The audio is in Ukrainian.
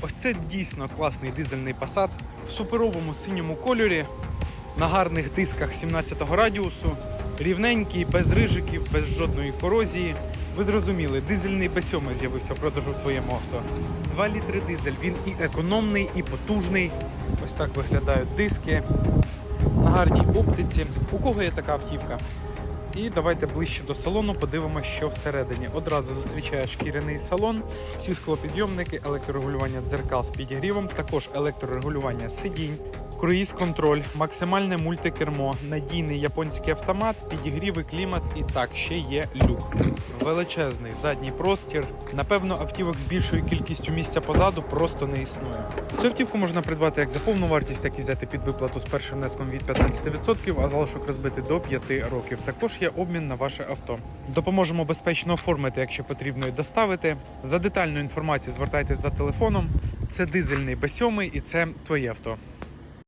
Ось це дійсно класний дизельний Passat в суперовому синьому кольорі, на гарних дисках 17-го радіусу, рівненький, без рижиків, без жодної корозії. Ви зрозуміли, дизельний B7 з'явився в продажу в твоєму авто. 2 літри дизель, він і економний, і потужний. Ось так виглядають диски на гарній оптиці. У кого є така автівка? І давайте ближче до салону подивимося, що всередині. Одразу зустрічає шкіряний салон, всі склопідйомники, електрорегулювання дзеркал з підігрівом, також електрорегулювання сидінь, круїз-контроль, максимальне мультикермо, надійний японський автомат, підігріви, клімат і так ще є люк. Величезний задній простір. Напевно, автівок з більшою кількістю місця позаду просто не існує. Цю автівку можна придбати як за повну вартість, так і взяти під виплату з першим внеском від 15%, а залишок розбити до 5 років. Також є обмін на ваше авто. Допоможемо безпечно оформити, якщо потрібно, і доставити. За детальну інформацію звертайтесь за телефоном. Це дизельний B7 і це твоє авто.